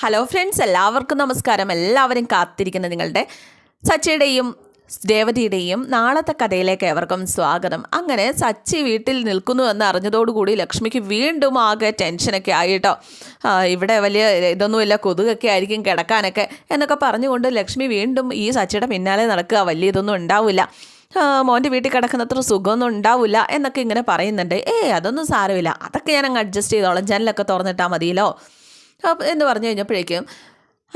Hello friends എല്ലാവർക്കും നമസ്കാരം. എല്ലാവരും കാത്തിരിക്കുന്ന നിങ്ങളുടെ സച്ചിയുടെയും രേവതിയുടെയും നാളത്തെ കഥയിലേക്ക് ഏവർക്കും സ്വാഗതം. അങ്ങനെ സച്ചി വീട്ടിൽ നിൽക്കുന്നു എന്ന് അറിഞ്ഞതോടുകൂടി ലക്ഷ്മിക്ക് വീണ്ടും ആകെ ടെൻഷനൊക്കെ ആയിട്ടോ ഇവിടെ വലിയ ഇതൊന്നുമില്ല കൊതുകൊക്കെ ആയിരിക്കും കിടക്കാനൊക്കെ എന്നൊക്കെ പറഞ്ഞുകൊണ്ട് ലക്ഷ്മി വീണ്ടും ഈ സച്ചിയുടെ പിന്നാലെ നടക്കുക. വലിയ ഇതൊന്നും ഉണ്ടാവില്ല. മോന്റെ വീട്ടിൽ കിടക്കുന്നത്ര സുഖമൊന്നും ഉണ്ടാവില്ല എന്നൊക്കെ ഇങ്ങനെ പറയുന്നുണ്ട്. ഏയ് അതൊന്നും സാരമില്ല. അതൊക്കെ ഞാൻ അങ്ങ് അഡ്ജസ്റ്റ് ചെയ്തോളാം. ജനലൊക്കെ തുറന്നിട്ടാൽ മതിയല്ലോ. എന്ന് പറഞ്ഞു കഴിഞ്ഞപ്പോഴേക്കും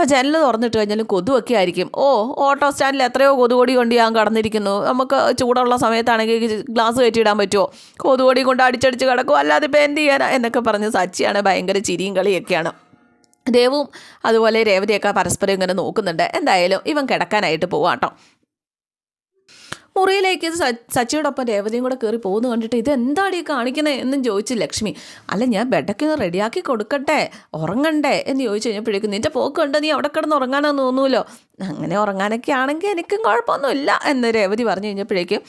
ആ ജനൽ തുറന്നിട്ട് കഴിഞ്ഞാലും കൊതുവൊക്കെ ആയിരിക്കും. ഓ ഓട്ടോ സ്റ്റാൻഡിൽ എത്രയോ കൊതുകൊടി കൊണ്ട് ഞാൻ കടന്നിരിക്കുന്നു. നമുക്ക് ചൂടുള്ള സമയത്താണെങ്കിൽ ഗ്ലാസ് കയറ്റിയിടാൻ പറ്റുമോ? കൊതുകൊടി കൊണ്ട് അടിച്ചടിച്ച് കിടക്കും. അല്ലാതെ ഇപ്പം എന്ത് ചെയ്യാനാ? എന്നൊക്കെ പറഞ്ഞ് സച്ചിയാണ് ഭയങ്കര ചിരിയും കളിയൊക്കെയാണ്. ദേവും അതുപോലെ രേവതിയൊക്കെ പരസ്പരം ഇങ്ങനെ നോക്കുന്നുണ്ട്. എന്തായാലും ഇവൻ കിടക്കാനായിട്ട് പോവാട്ടോ. മുറിയിലേക്ക് സച്ചിയോടൊപ്പം രേവതിയും കൂടെ കയറി പോകുന്നു കണ്ടിട്ട് ഇത് ഈ കാണിക്കണേ എന്നും ചോദിച്ചു ലക്ഷ്മി. അല്ല ഞാൻ ബെഡൊക്കെ ഒന്ന് റെഡിയാക്കി കൊടുക്കട്ടെ ഉറങ്ങണ്ടേ എന്ന് ചോദിച്ചു കഴിഞ്ഞപ്പോഴേക്കും നിന്റെ പോക്ക് കണ്ട്? നീ അവിടെ കിടന്ന് ഉറങ്ങാനോ തോന്നുമല്ലോ അങ്ങനെ ഉറങ്ങാനൊക്കെ ആണെങ്കിൽ എനിക്കും കുഴപ്പമൊന്നുമില്ല എന്ന് രേവതി പറഞ്ഞു കഴിഞ്ഞപ്പോഴേക്കും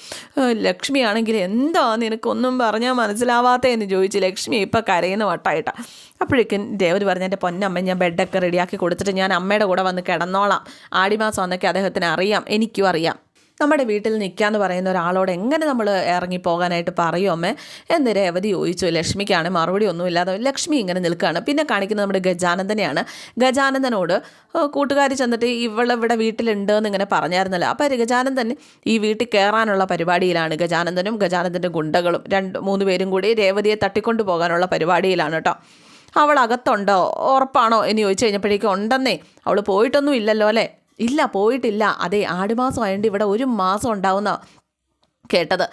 ലക്ഷ്മി ആണെങ്കിൽ എന്താ നിനക്കൊന്നും പറഞ്ഞാൽ മനസ്സിലാവാത്ത? എന്ന് ചോദിച്ചു ലക്ഷ്മി ഇപ്പം കരയുന്ന വട്ടായിട്ടാണ് അപ്പോഴേക്കും രേവതി പറഞ്ഞു എന്റെ പൊന്നമ്മ ഞാൻ ബെഡൊക്കെ റെഡിയാക്കി കൊടുത്തിട്ട് ഞാൻ അമ്മയുടെ കൂടെ വന്ന് കിടന്നോളാം. ആടിമാസം വന്നൊക്കെ അദ്ദേഹത്തിന് അറിയാം എനിക്കും അറിയാം. നമ്മുടെ വീട്ടിൽ നിൽക്കാന്ന് പറയുന്ന ഒരാളോട് എങ്ങനെ നമ്മൾ ഇറങ്ങി പോകാനായിട്ട് അമ്മേ? എന്ന് രേവതി ചോദിച്ചു. ലക്ഷ്മിക്കാണ്. മറുപടി ഒന്നുമില്ലാതെ ലക്ഷ്മി ഇങ്ങനെ നിൽക്കുകയാണ് പിന്നെ കാണിക്കുന്നത് നമ്മുടെ ഗജാനന്ദനെയാണ്. ഗജാനന്ദനോട് കൂട്ടുകാർ ചെന്നിട്ട് ഇവളിവിടെ വീട്ടിലുണ്ട് എന്ന് ഇങ്ങനെ പറഞ്ഞായിരുന്നല്ലോ. അപ്പോൾ ഗജാനന്ദൻ ഈ വീട്ടിൽ കയറാനുള്ള പരിപാടിയിലാണ്. ഗജാനന്ദനും ഗജാനന്ദന്റെ ഗുണ്ടകളും രണ്ട് മൂന്ന് പേരും കൂടി രേവതിയെ തട്ടിക്കൊണ്ടു പോകാനുള്ള പരിപാടിയിലാണ് കേട്ടോ. അവൾ അകത്തുണ്ടോ? ഉറപ്പാണോ? എന്ന് ചോദിച്ചു കഴിഞ്ഞപ്പോഴേക്കും ഉണ്ടെന്നേ. അവൾ പോയിട്ടൊന്നും ഇല്ലല്ലോ അല്ലേ? ഇല്ല പോയിട്ടില്ല. അതെ ആടുമാസം ആയതുകൊണ്ട് ഇവിടെ ഒരു മാസം ഉണ്ടാവുന്ന കേട്ടത്.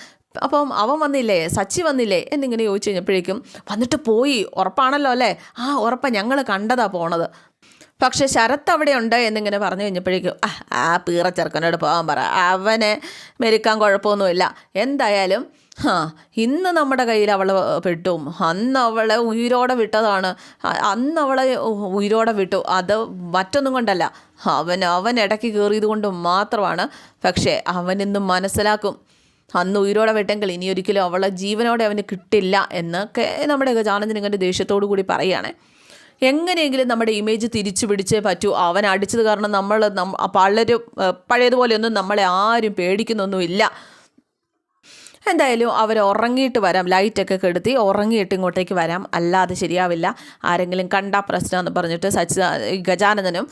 അപ്പം അവൻ വന്നില്ലേ സച്ചി വന്നില്ലേ എന്നിങ്ങനെ ചോദിച്ചു കഴിഞ്ഞപ്പോഴേക്കും വന്നിട്ട് പോയി ഉറപ്പാണല്ലോ അല്ലേ? ആ ഉറപ്പ ഞങ്ങൾ കണ്ടതാ പോണത്. പക്ഷെ ശരത്ത് അവിടെ ഉണ്ട് എന്നിങ്ങനെ പറഞ്ഞു കഴിഞ്ഞപ്പോഴേക്കും ആ ആ പീറ പോകാൻ പറ. അവനെ മെരുക്കാൻ കുഴപ്പമൊന്നുമില്ല. എന്തായാലും ഹാ ഇന്ന് നമ്മുടെ കയ്യിൽ അവളെ പെട്ടു. അന്ന് അവളെ ഉയിരോടെ വിട്ടതാണ്. അന്ന് അവളെ ഉയിരോടെ വിട്ടു. അത് മറ്റൊന്നും കൊണ്ടല്ല. അവൻ അവൻ ഇടയ്ക്ക് കയറിയത് കൊണ്ട് മാത്രമാണ്. പക്ഷേ അവനിന്ന് മനസ്സിലാക്കും. അന്ന് ഉയിരോടെ വിട്ടെങ്കിൽ ഇനി ഒരിക്കലും അവളെ ജീവനോടെ അവന് കിട്ടില്ല എന്നൊക്കെ നമ്മുടെ ഗജാനന്ദൻ ഇങ്ങനെ ദേഷ്യത്തോടു കൂടി പറയുകയാണ്. എങ്ങനെയെങ്കിലും നമ്മുടെ ഇമേജ് തിരിച്ചു പിടിച്ചേ പറ്റൂ. അവൻ അടിച്ചത് കാരണം നമ്മൾ പലരും പഴയതുപോലെയൊന്നും നമ്മളെ ആരും പേടിക്കുന്നൊന്നുമില്ല. എന്തായാലും അവർ ഉറങ്ങിയിട്ട് വരാം. ലൈറ്റൊക്കെ കെടുത്തി ഉറങ്ങിയിട്ട് ഇങ്ങോട്ടേക്ക് വരാം. അല്ലാതെ ശരിയാവില്ല. ആരെങ്കിലും കണ്ട പ്രശ്നമെന്ന് പറഞ്ഞിട്ട് സച്ചി ഈ ഗജാനന്ദനും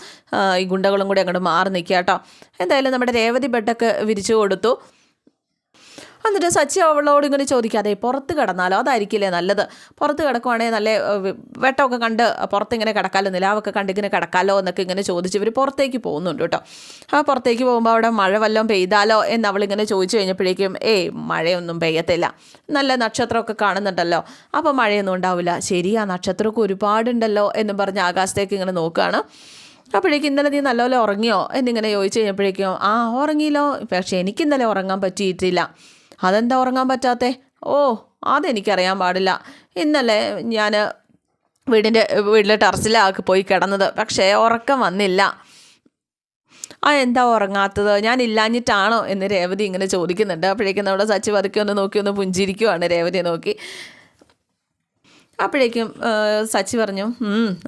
ഈ ഗുണ്ടകളും കൂടി അങ്ങോട്ട് മാറി നിൽക്കുക കേട്ടോ. എന്തായാലും നമ്മുടെ രേവതി ബെഡൊക്കെ വിരിച്ചു കൊടുത്തു. എന്നിട്ട് സച്ചി അവളോട് ഇങ്ങനെ ചോദിക്കാതെ പുറത്ത് കിടന്നാലോ? അതായിരിക്കില്ലേ നല്ലത്? പുറത്ത് കിടക്കുവാണെങ്കിൽ നല്ല വെട്ടമൊക്കെ കണ്ട് പുറത്ത് ഇങ്ങനെ കിടക്കാമല്ലോ നിലാവൊക്കെ കണ്ട് ഇങ്ങനെ കിടക്കാലോ? എന്നൊക്കെ ഇങ്ങനെ ചോദിച്ച് ഇവർ പുറത്തേക്ക് പോകുന്നുണ്ട് കേട്ടോ. ആ പുറത്തേക്ക് പോകുമ്പോൾ അവിടെ മഴ വല്ലതും പെയ്താലോ? എന്ന് അവളിങ്ങനെ ചോദിച്ചു കഴിഞ്ഞപ്പോഴേക്കും ഏയ് മഴയൊന്നും പെയ്യത്തില്ല. നല്ല നക്ഷത്രമൊക്കെ കാണുന്നുണ്ടല്ലോ. അപ്പോൾ മഴയൊന്നും ഉണ്ടാവില്ല. ശരി ആ നക്ഷത്രമൊക്കെ ഒരുപാടുണ്ടല്ലോ എന്നും പറഞ്ഞ് ആകാശത്തേക്ക് ഇങ്ങനെ നോക്കുകയാണ്. അപ്പോഴേക്കും ഇന്നലെ നീ നല്ലപോലെ ഉറങ്ങിയോ? എന്നിങ്ങനെ ചോദിച്ചു കഴിഞ്ഞപ്പോഴേക്കും ആ ഉറങ്ങിയില്ലോ. പക്ഷേ എനിക്ക് ഇന്നലെ ഉറങ്ങാൻ പറ്റിയിട്ടില്ല. അതെന്താ ഉറങ്ങാൻ പറ്റാത്തേ? ഓ അതെനിക്കറിയാൻ പാടില്ല. ഇന്നലെ ഞാൻ വീടിന്റെ വീട്ടിലെ ടെറസിലാക്കി പോയി കിടന്നത്. പക്ഷേ ഉറക്കം വന്നില്ല. ആ എന്താ ഉറങ്ങാത്തത്? ഞാൻ ഇല്ലാഞ്ഞിട്ടാണോ? എന്ന് രേവതി ഇങ്ങനെ ചോദിക്കുന്നുണ്ട്. അപ്പോഴേക്കും നമ്മുടെ സച്ചി പതുക്കെ ഒന്ന് നോക്കി ഒന്ന് പുഞ്ചിരിക്കുവാണ് രേവതിയെ നോക്കി. അപ്പോഴേക്കും സച്ചി പറഞ്ഞു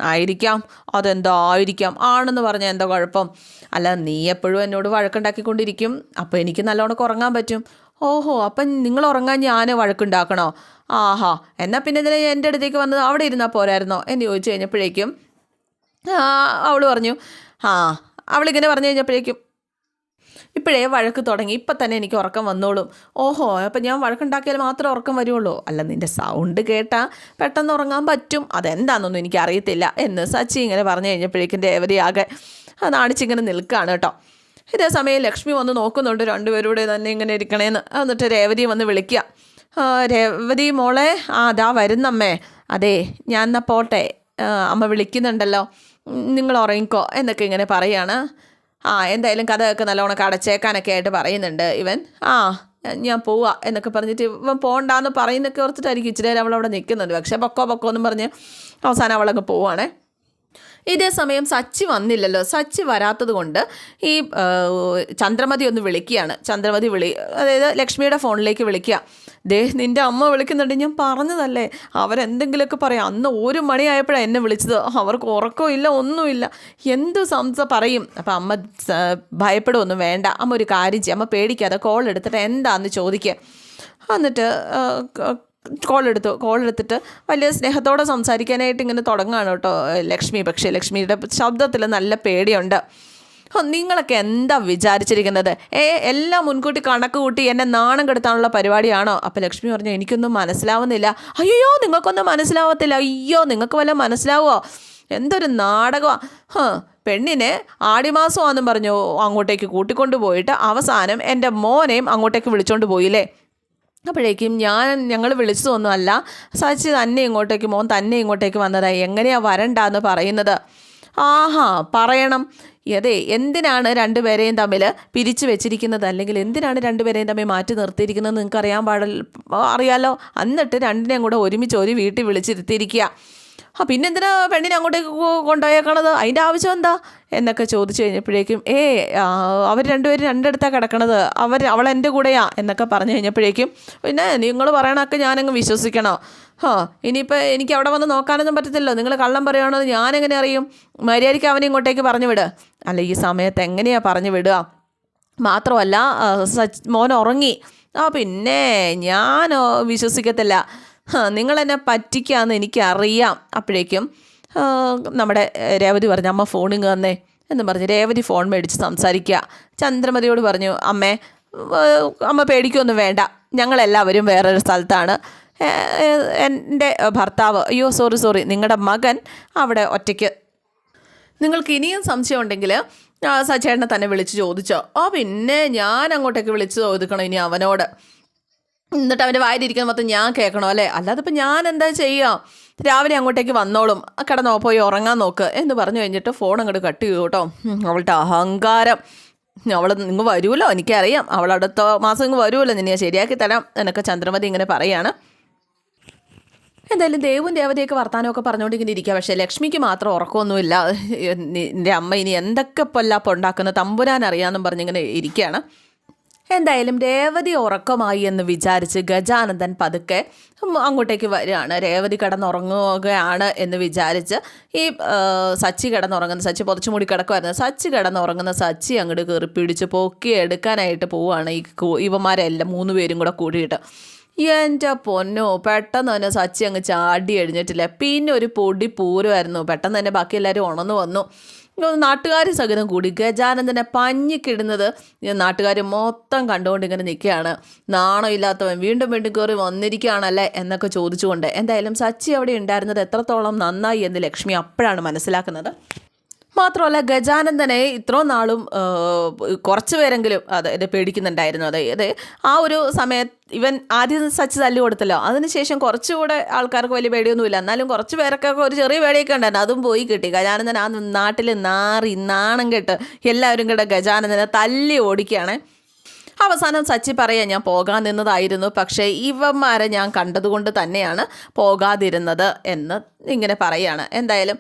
ആയിരിക്കാം. അതെന്തോ ആയിരിക്കാം ആണെന്ന് പറഞ്ഞാൽ എന്താ കുഴപ്പം? അല്ല നീ എപ്പോഴും എന്നോട് വഴക്കുണ്ടാക്കിക്കൊണ്ടിരിക്കും. അപ്പോൾ എനിക്ക് നല്ലോണം ഉറങ്ങാൻ പറ്റും. ഓഹോ അപ്പം നിങ്ങൾ ഉറങ്ങാൻ ഞാൻ വഴക്കുണ്ടാക്കണോ? ആഹാ എന്നാൽ പിന്നെ ഇതിൽ എന്റെ അടുത്തേക്ക് വന്നത് അവിടെ ഇരുന്നാൽ പോരായിരുന്നോ? എന്ന് ചോദിച്ചു കഴിഞ്ഞപ്പോഴേക്കും അവൾ പറഞ്ഞു ആ. അവളിങ്ങനെ പറഞ്ഞു കഴിഞ്ഞപ്പോഴേക്കും ഇപ്പോഴേ വഴക്ക് തുടങ്ങി ഇപ്പം തന്നെ എനിക്ക് ഉറക്കം വന്നോളും. ഓഹോ അപ്പം ഞാൻ വഴക്കുണ്ടാക്കിയാൽ മാത്രമേ ഉറക്കം വരുള്ളൂ. അല്ല നിന്റെ സൗണ്ട് കേട്ടാൽ പെട്ടെന്ന് ഉറങ്ങാൻ പറ്റും. അതെന്താണെന്നൊന്നും എനിക്ക് അറിയത്തില്ല എന്ന് സച്ചി ഇങ്ങനെ പറഞ്ഞു കഴിഞ്ഞപ്പോഴേക്കും ദേവതയാകെ നാണിച്ചിങ്ങനെ നിൽക്കുകയാണ് കേട്ടോ. ഇതേ സമയം ലക്ഷ്മി വന്ന് നോക്കുന്നുണ്ട് രണ്ടുപേരൂടെ തന്നെ ഇങ്ങനെ ഇരിക്കണേന്ന്. എന്നിട്ട് രേവതി വന്ന് വിളിക്കുക "ആ, രേവതി മോളെ ആ അതാ വരുന്നമ്മേ. അതെ ഞാൻ എന്നാൽ പോട്ടെ അമ്മ വിളിക്കുന്നുണ്ടല്ലോ. നിങ്ങൾ ഉറങ്ങിക്കോ എന്നൊക്കെ ഇങ്ങനെ പറയാണ്. ആ എന്തായാലും കഥയൊക്കെ നല്ലോണം കടച്ചേക്കാനൊക്കെ ആയിട്ട് പറയുന്നുണ്ട് ഇവൻ. ആ ഞാൻ പോവാ എന്നൊക്കെ പറഞ്ഞിട്ട് ഇവൻ പോകണ്ടെന്ന് പറയുന്നൊക്കെ ഓർത്തിട്ടായിരിക്കും ഇച്ചിരി നേരം അവളവിടെ നിൽക്കുന്നുണ്ട് പക്ഷേ പൊക്കോ പൊക്കോ എന്നും പറഞ്ഞ് അവസാനം അവളൊക്കെ പോവാണേ. ഇതേ സമയം സച്ചി വന്നില്ലല്ലോ. സച്ചി വരാത്തത് കൊണ്ട് ഈ ചന്ദ്രമതി ഒന്ന് വിളിക്കുകയാണ്. ചന്ദ്രമതി വിളി അതായത് ലക്ഷ്മിയുടെ ഫോണിലേക്ക് വിളിക്കുക. ദേ നിന്റെ അമ്മ വിളിക്കുന്നുണ്ട്. ഞാൻ പറഞ്ഞതല്ലേ. അവരെന്തെങ്കിലുമൊക്കെ പറയാം. അന്ന് ഒരു മണിയായപ്പോഴാണ് എന്നെ വിളിച്ചത്. അവർക്ക് ഉറക്കവും ഇല്ല ഒന്നുമില്ല. എന്ത് സംസ പറയും? അപ്പം അമ്മ ഭയപ്പെടുമൊന്നും വേണ്ട. അമ്മ ഒരു കാര്യം ചെയ്യും. അമ്മ പേടിക്കാതെ കോൾ എടുത്തിട്ട് എന്താന്ന് ചോദിക്കുക. എന്നിട്ട് കോൾ എടുത്തു കോൾ എടുത്തിട്ട് വലിയ സ്നേഹത്തോടെ സംസാരിക്കാനായിട്ട് ഇങ്ങനെ തുടങ്ങുകയാണ് കേട്ടോ ലക്ഷ്മി. പക്ഷേ ലക്ഷ്മിയുടെ ശബ്ദത്തിൽ നല്ല പേടിയുണ്ട്. നിങ്ങളൊക്കെ എന്താ വിചാരിച്ചിരിക്കുന്നത്? ഏ എല്ലാം മുൻകൂട്ടി കണക്ക് കൂട്ടി എന്നെ നാണം കെടുത്താനുള്ള പരിപാടിയാണോ? അപ്പം ലക്ഷ്മി പറഞ്ഞു എനിക്കൊന്നും മനസ്സിലാവുന്നില്ല. അയ്യോ നിങ്ങൾക്കൊന്നും മനസ്സിലാവത്തില്ല. അയ്യോ നിങ്ങൾക്ക് വല്ല മനസ്സിലാവുമോ എന്തൊരു നാടകമാണ് ഹ പെണ്ണിനെ ആടിമാസമാണെന്നും പറഞ്ഞു അങ്ങോട്ടേക്ക് കൂട്ടിക്കൊണ്ടുപോയിട്ട് അവസാനം എന്റെ മോനെയും അങ്ങോട്ടേക്ക് വിളിച്ചോണ്ട് പോയില്ലേ? അപ്പോഴേക്കും ഞാൻ ഞങ്ങൾ വിളിച്ചതൊന്നുമല്ല. സച്ചി തന്നെ ഇങ്ങോട്ടേക്ക് മോൻ തന്നെ ഇങ്ങോട്ടേക്ക് വന്നതായി എങ്ങനെയാ വരണ്ടെന്ന് പറയുന്നത്? ആഹാ പറയണം. അതെ എന്തിനാണ് രണ്ടുപേരെയും തമ്മിൽ പിരിച്ചു വെച്ചിരിക്കുന്നത്? അല്ലെങ്കിൽ എന്തിനാണ് രണ്ടുപേരെയും തമ്മിൽ മാറ്റി നിർത്തിയിരിക്കുന്നത് നിങ്ങൾക്ക് അറിയാൻ പാടില്ല അറിയാലോ? എന്നിട്ട് രണ്ടിനെയും കൂടെ ഒരുമിച്ച് ഒരു വീട്ടിൽ വിളിച്ചിരുത്തിയിരിക്കുക. ആ പിന്നെന്തിനാ പെണ്ണിനെ അങ്ങോട്ടേക്ക് കൊണ്ടുപോയേക്കണത്? അതിന്റെ ആവശ്യം എന്താ? എന്നൊക്കെ ചോദിച്ചു കഴിഞ്ഞപ്പോഴേക്കും ഏ അവർ രണ്ടുപേരും രണ്ടിടത്താണ് കിടക്കണത്. അവർ അവൾ എന്റെ കൂടെയാ എന്നൊക്കെ പറഞ്ഞു കഴിഞ്ഞപ്പോഴേക്കും പിന്നെ നിങ്ങൾ പറയണൊക്കെ ഞാനങ്ങ് വിശ്വസിക്കണോ. ഹോ ഇനിയിപ്പോൾ എനിക്ക് അവിടെ വന്ന് നോക്കാനൊന്നും പറ്റത്തില്ലോ നിങ്ങൾ കള്ളം പറയുകയാണെന്ന് ഞാനെങ്ങനെ അറിയും? മര്യാദയ്ക്ക് അവനെ ഇങ്ങോട്ടേക്ക് പറഞ്ഞു വിട്. അല്ല ഈ സമയത്ത് എങ്ങനെയാണ് പറഞ്ഞു വിടുക? മാത്രമല്ല മോൻ ഉറങ്ങി. ആ പിന്നെ ഞാൻ വിശ്വസിക്കത്തില്ല. ഹാ, നിങ്ങളെന്നെ പറ്റിക്കാന്ന് എനിക്കറിയാം. അപ്പോഴേക്കും നമ്മുടെ രേവതി പറഞ്ഞു അമ്മ ഫോണിങ് തന്നേ എന്ന് പറഞ്ഞ് രേവതി ഫോൺ മേടിച്ച് സംസാരിക്കുക. ചന്ദ്രമതിയോട് പറഞ്ഞു അമ്മേ അമ്മ പേടിക്കൊന്നും വേണ്ട. ഞങ്ങളെല്ലാവരും വേറൊരു സ്ഥലത്താണ്. എന്റെ ഭർത്താവ് അയ്യോ സോറി സോറി നിങ്ങളുടെ മകൻ അവിടെ ഒറ്റയ്ക്ക്. നിങ്ങൾക്ക് ഇനിയും സംശയം ഉണ്ടെങ്കിൽ സച്ചേട്ടനെ തന്നെ വിളിച്ച് ചോദിച്ചോ. ഓ പിന്നെ ഞാൻ അങ്ങോട്ടേക്ക് വിളിച്ച് ചോദിക്കണം ഇനി അവനോട്. എന്നിട്ട് അവന്റെ വായിലിരിക്കുന്ന മൊത്തം ഞാൻ കേൾക്കണോ അല്ലേ? അല്ലാതെ ഇപ്പം ഞാൻ എന്താ ചെയ്യുക രാവിലെ അങ്ങോട്ടേക്ക് വന്നോളും. കിടന്നോ പോയി ഉറങ്ങാൻ നോക്ക് എന്ന് പറഞ്ഞു കഴിഞ്ഞിട്ട് ഫോൺ അങ്ങോട്ട് കട്ട് ചെയ്തു കേട്ടോ. അവളുടെ അഹങ്കാരം. അവൾ നിങ്ങൾ വരുമല്ലോ എനിക്കറിയാം. അവൾ അടുത്ത മാസം ഇങ്ങ് വരുമല്ലോ ഞാൻ ശരിയാക്കി തരാം എന്നൊക്കെ ചന്ദ്രമതി ഇങ്ങനെ പറയാണ്. എന്തായാലും ദേവും ദേവതയൊക്കെ വർത്താനമൊക്കെ പറഞ്ഞുകൊണ്ട് ഇങ്ങനെ ഇരിക്കുക പക്ഷേ ലക്ഷ്മിക്ക് മാത്രം ഉറക്കമൊന്നുമില്ല. എന്റെ അമ്മ ഇനി എന്തൊക്കെ പൊല്ലാപ്പം ഉണ്ടാക്കുന്ന തമ്പുരാൻ അറിയാമെന്നും പറഞ്ഞിങ്ങനെ ഇരിക്കുകയാണ് എന്തായാലും രേവതി ഉറക്കമായി എന്ന് വിചാരിച്ച് ഗജാനന്ദൻ പതുക്കെ അങ്ങോട്ടേക്ക് വരികയാണ്. രേവതി കിടന്നുറങ്ങുകയാണ് എന്ന് വിചാരിച്ച് ഈ സച്ചി കിടന്നുറങ്ങുന്ന സച്ചി പുതച്ചു മൂടി കിടക്കുമായിരുന്നു സച്ചി കിടന്നുറങ്ങുന്ന സച്ചി അങ്ങോട്ട് കയറി പിടിച്ച് പൊക്കി എടുക്കാനായിട്ട് പോവുകയാണ്. ഈ ഇവന്മാരെല്ലാം മൂന്ന് പേരും കൂടെ കൂടിയിട്ട്. എന്റെ പൊന്നോ പെട്ടെന്ന് തന്നെ സച്ചി അങ്ങ് ചാടി എഴുന്നേറ്റില്ല? പിന്നെ ഒരു പൊടി പൂരമായിരുന്നു. പെട്ടെന്ന് തന്നെ ബാക്കി എല്ലാവരും ഉണർന്നു വന്നു. നാട്ടുകാർ സഹിതം കൂടി. ഗജാനന്ദനെ പഞ്ഞിക്കിടുന്നത് നാട്ടുകാർ മൊത്തം കണ്ടുകൊണ്ട് ഇങ്ങനെ നിൽക്കുകയാണ് നാണമില്ലാത്തവൻ വീണ്ടും വീണ്ടും കയറി വന്നിരിക്കുകയാണല്ലേ എന്നൊക്കെ ചോദിച്ചുകൊണ്ട്. എന്തായാലും സച്ചി അവിടെ ഉണ്ടായിരുന്നത് എത്രത്തോളം നന്നായി എന്ന് ലക്ഷ്മി അപ്പോഴാണ് മനസ്സിലാക്കുന്നത്. മാത്രമല്ല ഗജാനന്ദനെ ഇത്രയും നാളും കുറച്ച് പേരെങ്കിലും അതായത് പേടിക്കുന്നുണ്ടായിരുന്നു. അതായത് ആ ഒരു സമയത്ത് ഇവൻ ആദ്യം സച്ച് തല്ലി കൊടുത്തല്ലോ. അതിനുശേഷം കുറച്ചുകൂടെ ആൾക്കാർക്ക് വലിയ പേടിയൊന്നുമില്ല. എന്നാലും കുറച്ച് പേരൊക്കെ ഒരു ചെറിയ പേടിയൊക്കെ ഉണ്ടായിരുന്നു. അതും പോയി കിട്ടി. ഗജാനന്ദൻ ആ നാട്ടിൽ നാറി നാണം കെട്ട് എല്ലാവരും കൂടെ ഗജാനന്ദനെ തല്ലി ഓടിക്കുകയാണ്. അവസാനം സച്ചി പറയാൻ ഞാൻ പോകാൻ നിന്നതായിരുന്നു പക്ഷേ ഇവന്മാരെ ഞാൻ കണ്ടതുകൊണ്ട് തന്നെയാണ് പോകാതിരുന്നത് എന്ന് ഇങ്ങനെ പറയാണ്. എന്തായാലും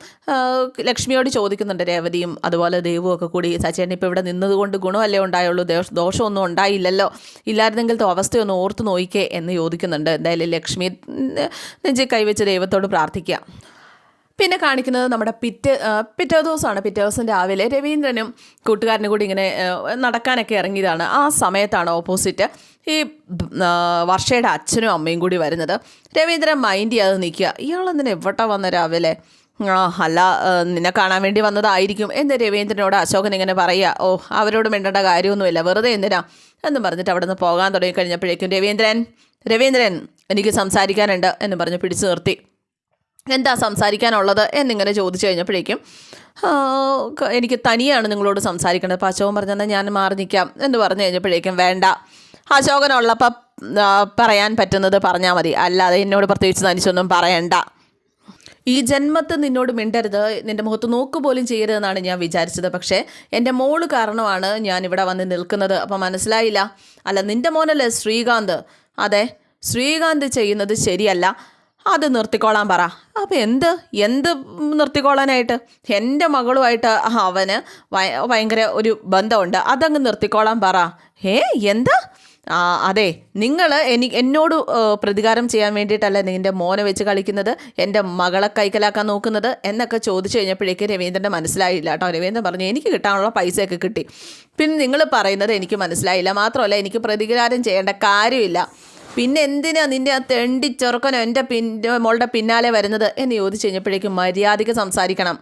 ലക്ഷ്മിയോട് ചോദിക്കുന്നുണ്ട് രേവതിയും അതുപോലെ ദേവും ഒക്കെ കൂടി സച്ചേട്ടൻ ഇപ്പോൾ ഇവിടെ നിന്നതുകൊണ്ട് ഗുണമല്ലേ ഉണ്ടായുള്ളൂ? ദോഷ ദോഷമൊന്നും ഉണ്ടായില്ലല്ലോ. ഇല്ലായിരുന്നെങ്കിൽ അവസ്ഥയൊന്ന് ഓർത്ത് നോയിക്കേ എന്ന് ചോദിക്കുന്നുണ്ട്. എന്തായാലും ലക്ഷ്മി നെഞ്ചി കൈവച്ച് ദൈവത്തോട് പ്രാർത്ഥിക്കുക. പിന്നെ കാണിക്കുന്നത് നമ്മുടെ പിറ്റേ പിറ്റേ ദിവസമാണ്. പിറ്റേ ദിവസം രാവിലെ രവീന്ദ്രനും കൂട്ടുകാരനും കൂടി ഇങ്ങനെ നടക്കാനൊക്കെ ഇറങ്ങിയതാണ്. ആ സമയത്താണ് ഓപ്പോസിറ്റ് ഈ വർഷയുടെ അച്ഛനും അമ്മയും കൂടി വരുന്നത്. രവീന്ദ്രൻ മൈൻഡ് ചെയ്യാതെ നിൽക്കുക. ഇയാളെന്തിനാ എവിടെ വന്ന രാവിലെ? ആ അല്ല നിന്നെ കാണാൻ വേണ്ടി വന്നതായിരിക്കും. എന്ന് രവീന്ദ്രനോട് അശോകൻ ഇങ്ങനെ പറയുക. ഓ അവരോട് മിണ്ടേണ്ട കാര്യമൊന്നുമില്ല. വെറുതെ എന്തിനാ? എന്ന് പറഞ്ഞിട്ട് അവിടെ നിന്ന് പോകാൻ തുടങ്ങി കഴിഞ്ഞപ്പോഴേക്കും രവീന്ദ്രൻ രവീന്ദ്രൻ എനിക്ക് സംസാരിക്കാനുണ്ട്. എന്ന് പറഞ്ഞ് പിടിച്ചു നിർത്തി. എന്താ സംസാരിക്കാനുള്ളത് എന്നിങ്ങനെ ചോദിച്ചു കഴിഞ്ഞപ്പോഴേക്കും എനിക്ക് തനിയാണ് നിങ്ങളോട് സംസാരിക്കേണ്ടത്. അപ്പോൾ അശോകൻ പറഞ്ഞാൽ ഞാൻ മാറി നിൽക്കാം. എന്ന് പറഞ്ഞു കഴിഞ്ഞപ്പോഴേക്കും വേണ്ട. അശോകനുള്ളപ്പോൾ പറയാൻ പറ്റുന്നത് പറഞ്ഞാൽ മതി. അല്ലാതെ എന്നോട് പ്രത്യേകിച്ച് തനിച്ചൊന്നും പറയണ്ട. ഈ ജന്മത്ത് നിന്നോട് മിണ്ടരുത്. നിന്റെ മുഖത്ത് നോക്ക് പോലും ചെയ്യരുതെന്നാണ് ഞാൻ വിചാരിച്ചത്. പക്ഷേ എന്റെ മോൾ കാരണമാണ് ഞാൻ ഇവിടെ വന്ന് നിൽക്കുന്നത്. അപ്പം മനസ്സിലായില്ല. അല്ല നിന്റെ മോനല്ലേ ശ്രീകാന്ത്? അതെ ശ്രീകാന്ത് ചെയ്യുന്നത് ശരിയല്ല. അത് നിർത്തിക്കോളാൻ പറ. അപ്പോൾ എന്ത്? എന്ത് നിർത്തിക്കോളാനായിട്ട്? എന്റെ മകളുമായിട്ട് അവന് ഭയ- ഭയങ്കര ഒരു ബന്ധമുണ്ട്. അതങ്ങ് നിർത്തിക്കോളാൻ പറ. ഏ എന്താ? ആ അതെ നിങ്ങൾ എനിക്ക് എന്നോട് പ്രതികാരം ചെയ്യാൻ വേണ്ടിയിട്ടല്ല നിന്റെ മോനെ വെച്ച് കളിക്കുന്നത്? എന്റെ മകളെ കൈക്കലാക്കാൻ നോക്കുന്നത്? എന്നൊക്കെ ചോദിച്ചു കഴിഞ്ഞപ്പോഴേക്ക് രവീന്ദ്രന്റെ മനസ്സിലായില്ല കേട്ടോ. രവീന്ദ്രൻ പറഞ്ഞു എനിക്ക് കിട്ടാനുള്ള പൈസയൊക്കെ കിട്ടി. പിന്നെ നിങ്ങൾ പറയുന്നത് എനിക്ക് മനസ്സിലായില്ല. മാത്രമല്ല എനിക്ക് പ്രതികാരം ചെയ്യേണ്ട കാര്യമില്ല. പിന്നെ എന്തിനാ നിന്റെ ആ തെണ്ടി ചെറുക്കനോ എന്റെ പിൻ മോളുടെ പിന്നാലെ വരുന്നത് എന്ന് ചോദിച്ചു കഴിഞ്ഞപ്പോഴേക്കും മര്യാദയ്ക്ക് സംസാരിക്കണം.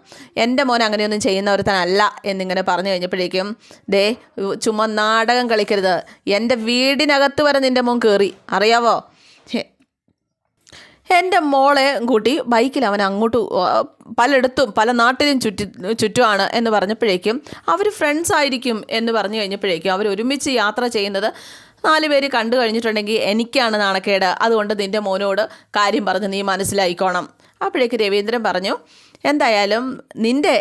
എന്റെ മോൻ അങ്ങനെയൊന്നും ചെയ്യുന്ന ഒരുത്തനല്ല എന്നിങ്ങനെ പറഞ്ഞു കഴിഞ്ഞപ്പോഴേക്കും ദേ ചുമ്മാ നാടകം കളിക്കരുത്. എന്റെ വീടിനകത്ത് വരെ നിന്റെ മോൻ കയറി അറിയാവോ? എന്റെ മോളെ കൂട്ടി ബൈക്കിൽ അവൻ അങ്ങോട്ട് പലയിടത്തും പല നാട്ടിലും ചുറ്റി ചുറ്റുമാണ് എന്ന് പറഞ്ഞപ്പോഴേക്കും അവർ ഫ്രണ്ട്സ് ആയിരിക്കും എന്ന് പറഞ്ഞു കഴിഞ്ഞപ്പോഴേക്കും അവർ ഒരുമിച്ച് യാത്ര ചെയ്യുന്നത് നാല് പേര് കണ്ടു കഴിഞ്ഞിട്ടുണ്ടെങ്കിൽ എനിക്കാണ് നാണക്കേട്. അതുകൊണ്ട് നിന്റെ മോനോട് കാര്യം പറഞ്ഞ് നീ മനസ്സിലായിക്കോണം. അപ്പോഴേക്ക് രവീന്ദ്രൻ പറഞ്ഞു എന്തായാലും നിന്റെ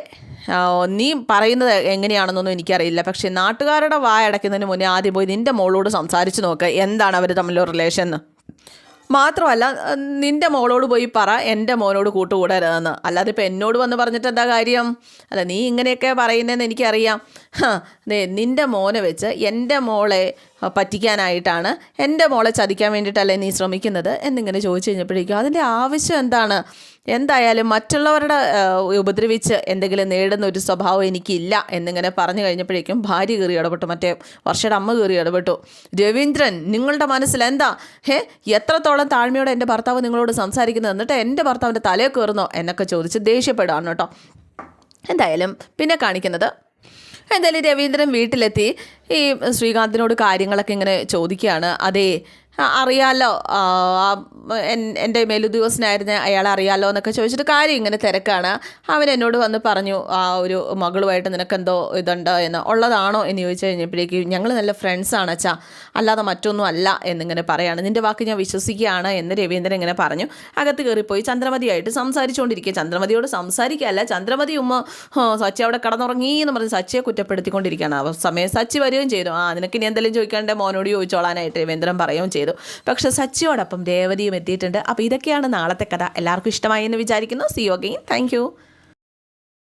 നീ പറയുന്നത് എങ്ങനെയാണെന്നൊന്നും എനിക്കറിയില്ല. പക്ഷേ നാട്ടുകാരുടെ വായ അടയ്ക്കുന്നതിന് മുന്നേ ആദ്യം പോയി നിന്റെ മോളോട് സംസാരിച്ച് നോക്ക്. എന്താണ് അവർ തമ്മിലുള്ള റിലേഷൻ എന്ന് മാത്രമല്ല നിന്റെ മോളോട് പോയി പറ എന്റെ മോനോട് കൂട്ടുകൂടരുതെന്ന്. അല്ലാതെ ഇപ്പം എന്നോട് വന്ന് പറഞ്ഞിട്ട് എന്താ കാര്യം? അല്ല നീ ഇങ്ങനെയൊക്കെ പറയുന്നതെന്ന് എനിക്കറിയാം. നിന്റെ മോനെ വെച്ച് എന്റെ മോളെ പറ്റിക്കാനായിട്ടാണ് എന്റെ മോളെ ചതിക്കാൻ വേണ്ടിയിട്ടല്ലേ നീ ശ്രമിക്കുന്നത് എന്നിങ്ങനെ ചോദിച്ചു കഴിഞ്ഞപ്പോഴേക്കും അതിന്റെ ആവശ്യം എന്താണ്? എന്തായാലും മറ്റുള്ളവരുടെ ഉപദ്രവിച്ച് എന്തെങ്കിലും നേടുന്ന ഒരു സ്വഭാവം എനിക്കില്ല എന്നിങ്ങനെ പറഞ്ഞു കഴിഞ്ഞപ്പോഴേക്കും ഭാര്യ കയറി ഇടപെട്ടു. മറ്റേ വർഷയുടെ അമ്മ കയറി ഇടപെട്ടു. രവീന്ദ്രൻ നിങ്ങളുടെ മനസ്സിൽ എന്താ? ഹേ എത്രത്തോളം താഴ്മയോടെ എന്റെ ഭർത്താവ് നിങ്ങളോട് സംസാരിക്കുന്നത് എന്നിട്ട് എന്റെ ഭർത്താവിന്റെ തലയെ കയറുന്നോ? എന്നൊക്കെ ചോദിച്ച് ദേഷ്യപ്പെടുകയാണ് കേട്ടോ. എന്തായാലും പിന്നെ കാണിക്കുന്നത് എന്തായാലും രവീന്ദ്രൻ വീട്ടിലെത്തി. ഈ ശ്രീകാന്തിനോട് കാര്യങ്ങളൊക്കെ ഇങ്ങനെ ചോദിക്കുകയാണ്. അതേ അറിയാലോ. എന്റെ മേലുദ്യോഗസ്ഥനായിരുന്ന അയാൾ അറിയാലോ എന്നൊക്കെ ചോദിച്ചിട്ട് കാര്യം ഇങ്ങനെ തിരക്കാണ്. അവൻ എന്നോട് വന്ന് പറഞ്ഞു ആ ഒരു മകളുമായിട്ട് നിനക്കെന്തോ ഇതുണ്ടോ എന്ന്. ഉള്ളതാണോ എന്ന് ചോദിച്ചു കഴിഞ്ഞപ്പോഴേക്കും ഞങ്ങൾ നല്ല ഫ്രണ്ട്സാണ് അച്ഛാ. അല്ലാതെ മറ്റൊന്നും അല്ല എന്നിങ്ങനെ പറയാണ്. നിന്റെ വാക്ക് ഞാൻ വിശ്വസിക്കുകയാണ് എന്ന് രവീന്ദ്രൻ ഇങ്ങനെ പറഞ്ഞു. അകത്ത് കയറിപ്പോയി ചന്ദ്രമതിയായിട്ട് സംസാരിച്ചുകൊണ്ടിരിക്കുക. ചന്ദ്രമതിയോട് സംസാരിക്കുകയല്ല ചന്ദ്രമതി ഉമ്മ സച്ചി അവിടെ കടന്നുറങ്ങി എന്ന് പറഞ്ഞ് സച്ചിയെ കുറ്റപ്പെടുത്തിക്കൊണ്ടിരിക്കുകയാണ്. ആ സമയം സച്ചി വരികയും ചെയ്തു. ആ നിനക്ക് ഇനി എന്തെങ്കിലും ചോദിക്കാണ്ട് മോനോട് ചോദിച്ചോളാനായിട്ട് രവീന്ദ്രൻ പറയുകയും ചെയ്തു. പക്ഷെ സച്ചിയോടൊപ്പം രേവതിയും എത്തിയിട്ടുണ്ട്. അപ്പോൾ ഇതൊക്കെയാണ് നാളത്തെ കഥ. എല്ലാവർക്കും ഇഷ്ടമായി എന്ന് വിചാരിക്കുന്നു. സി യോഗയും താങ്ക്